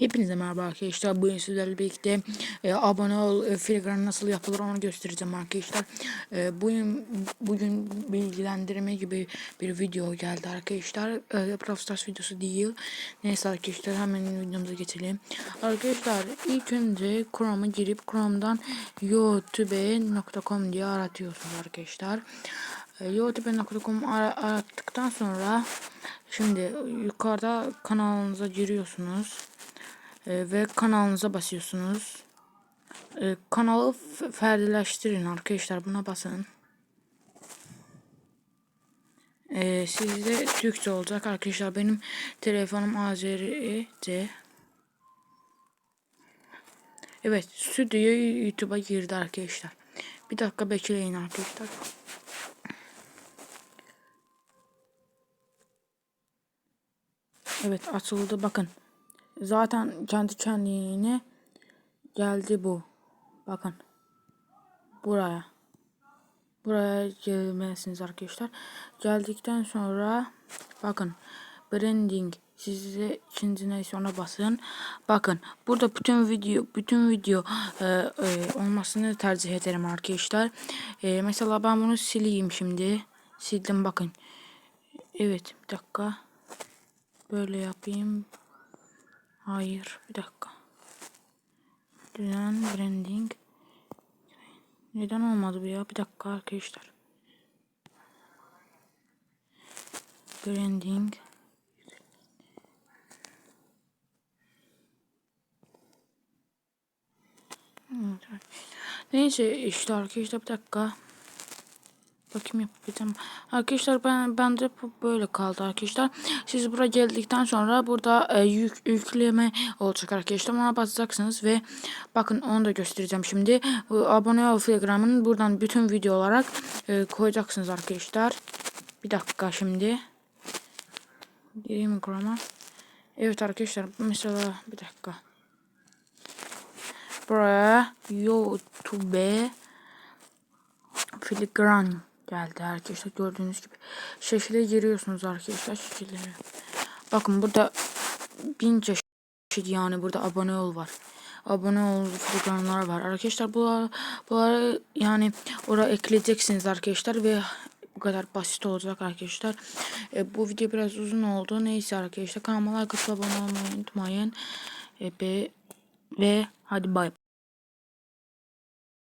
Hepinize merhaba arkadaşlar. Bugün sizlerle birlikte e, abone ol e, filigran nasıl yapılır onu göstereceğim arkadaşlar. E, bugün bugün bilgilendirme gibi bir video geldi arkadaşlar. E, Brawl Stars videosu değil. Neyse arkadaşlar hemen videomuza geçelim. Arkadaşlar ilk önce Chrome'a girip Chrome'dan youtube.com diye aratıyorsunuz arkadaşlar. E, youtube.com ara arattıktan sonra şimdi yukarıda kanalınıza giriyorsunuz. Ee, ve kanalınıza basıyorsunuz. Ee, kanalı ferdileştirin arkadaşlar buna basın. Ee, sizde Türkçe olacak arkadaşlar benim telefonum Azerice. Evet stüdyo YouTube'a girdi arkadaşlar. Bir dakika bekleyin arkadaşlar. Evet açıldı bakın. Zaten kendi kendine geldi bu. Bakın. Buraya. Buraya gelmelisiniz arkadaşlar. Geldikten sonra bakın. Branding size ikinci neyse ona basın. Bakın burada bütün video bütün video e, e, olmasını tercih ederim arkadaşlar. E, mesela ben bunu sileyim şimdi. Sildim bakın. Evet bir dakika. Böyle yapayım. Hayır bir dakika. Düzen branding. Neden olmadı bu ya? Bir dakika arkadaşlar. Branding. Neyse işte arkadaşlar bir dakika. Bakayım yapabileceğim. Arkadaşlar ben ben de bu böyle kaldı arkadaşlar. Siz buraya geldikten sonra burada e, yük, yükleme olacak arkadaşlar. Ona basacaksınız ve bakın onu da göstereceğim şimdi. Bu abone ol filigramını buradan bütün video olarak e, koyacaksınız arkadaşlar. Bir dakika şimdi. Gireyim ekrana. Evet arkadaşlar mesela bir dakika. Buraya YouTube filigran geldi arkadaşlar. Gördüğünüz gibi şekilde giriyorsunuz arkadaşlar şekilleri. Bakın burada bin çeşit yani burada abone ol var. Abone ol programlar var. Arkadaşlar bu bunları yani oraya ekleyeceksiniz arkadaşlar ve bu kadar basit olacak arkadaşlar. E, bu video biraz uzun oldu. Neyse arkadaşlar kanalıma like abone olmayı unutmayın. E, ve, ve hadi bay